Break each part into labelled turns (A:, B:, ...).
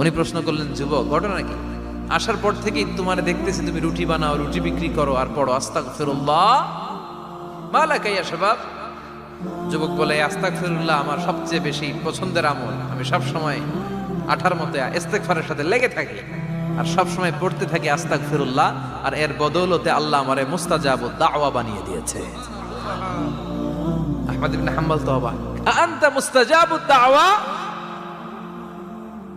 A: উনি প্রশ্ন করলেন, যুবক, ঘটনা কি? আসার পর থেকেই তোমার দেখতেছি, তুমি রুটি বানাও, রুটি বিক্রি করো আর পড়ো। আস্তাক ফিরুল্লাহ মালাকাইয়া সবাব যুবক বলে আস্তাক ফিরুল্লাহ আমার সবচেয়ে বেশি পছন্দের আমল। আমি সব সময় আঠার মতো ইস্তেগফারের সাথে লেগে থাকি আর সব সময় পড়তে থাকি আস্তাক ফিরুল্লাহ আর এর বদৌলতে আল্লাহ আমারে মুস্তাজাব দাওয়া বানিয়ে দিয়েছে। আহমদ ইবনে হাম্বল তো অবাক আনতা মুস্তাজাবু দাওয়া?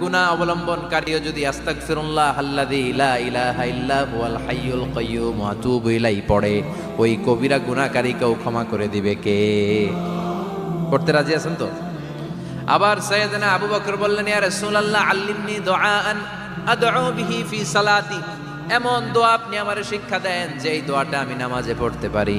A: গুনা অবলম্বনকারীও যদি আস্তাগফিরুল্লাহ আল্লাযী লা ইলাহা ইল্লা হাইয়ুল কাইয়্যুম আতুবু ইলাইহি পড়ে, ওই কবিরা গুনাহকারীকেও ক্ষমা করে দিবে কে? পড়তে রাজি আছেন তো? আবার সাইয়েদনা আবু বকর বললেন, ইয়া রাসূলুল্লাহ, আল্লিমনি দুআআন আদউ বিহি ফি সালাতি। এমন দোয়া আপনি আমারে শিক্ষা দেন যে এই দোয়াটা আমি নামাজে পড়তে পারি।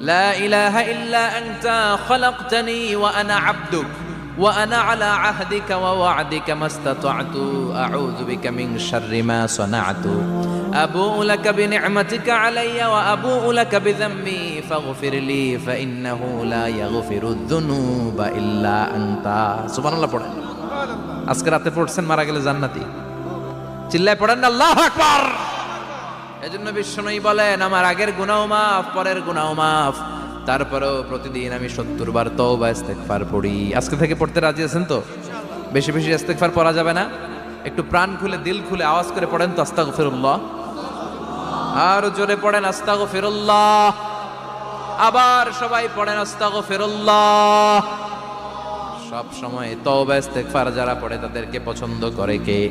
A: লা ইলাহা ইল্লা আনতা খলাকতানি ওয়া আনা আবদুক ওয়া আনা আলা আহদিকা ওয়া ওয়া'দিকা মাস্তাতা'তু আউযু বিকা মিন শাররি মা সানা'তু আবুউ লাকা বিনি'মাতিকা আলাইয়া ওয়া আবুউ লাকা বিযাম্বি ফাগফির লি ফাইন্নাহু লা ইয়াগফিরু যুনুবা ইল্লা আনতা সুবহানাল্লাহ পড়েন আজকে রাতে পড়ছেন মারা গেলে জান্নাতি চিল্লায় পড়েন না আল্লাহ আকবার এজন্য বিশ্বনয়ী বলেন, আমার আগের গুনাও মাফ, পরের গুনাও মাফ। তারপরেও প্রতিদিন আমি সত্তর বার তওবা, ইস্তেগফার পড়ি। আজকে থেকে পড়তে রাজি আছেন তো? বেশি বেশি ইস্তেগফার পড়া যাবে না? একটু প্রাণ খুলে, দিল খুলে আওয়াজ করে পড়েন তো, আস্তাগফিরুল্লাহ। আর জোরে পড়েন, আস্তাগফিরুল্লাহ। আবার সবাই পড়েন, আস্তাগফিরুল্লাহ। সব সময় তওবা, ইস্তেগফার যারা পড়ে, তাদেরকে পছন্দ করে কে?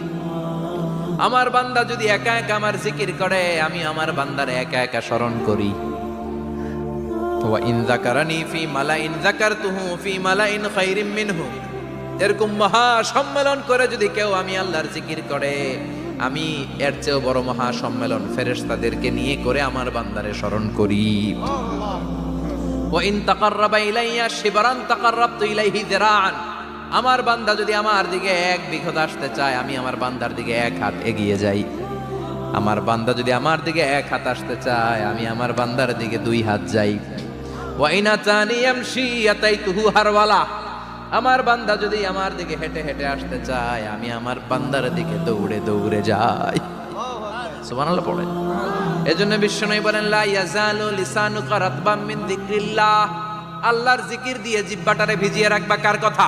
A: আমার বান্দা যদি একা একা আমার জিকির করে আমি আমার বান্দার একা একা স্মরণ করি। এরকম মহা সম্মেলন করে যদি কেউ আমি আল্লাহর জিকির করে আমি এর চেয়েও বড় মহা সম্মেলন ফেরেশতাদেরকে নিয়ে করে আমার বান্দারে স্মরণ করি। ওয়া ইন তাকাররাবা ইলাইয়া শিবরান তাকাররাবতু ইলাইহি যিরাআন। আমার বান্দা যদি আমার দিকে এক বিঘত আসতে চায়, আমি আমার বান্দার দিকে এক হাত এগিয়ে যাই। আমার বান্দা যদি আমার দিকে এক হাত আসতে চায়, আমি আমার বান্দার দিকে দুই হাত যাই। ওয়াইনা চানি এমসি তুহু হারওয়ালা। আমার বান্দা যদি আমার দিকে হেঁটে হেঁটে আসতে চায়, আমি আমার বান্দার দিকে দৌড়ে দৌড়ে যাই। সুবহানাল্লাহ পড়েন এজন্য বিশ্বনবী বলেন, লা ইয়াজালু লিসানুকা রাতবাম মিন যিকরিল্লাহ। আল্লাহর জিকির দিয়ে জিব্বাটারে ভিজিয়ে রাখবা কার কথা?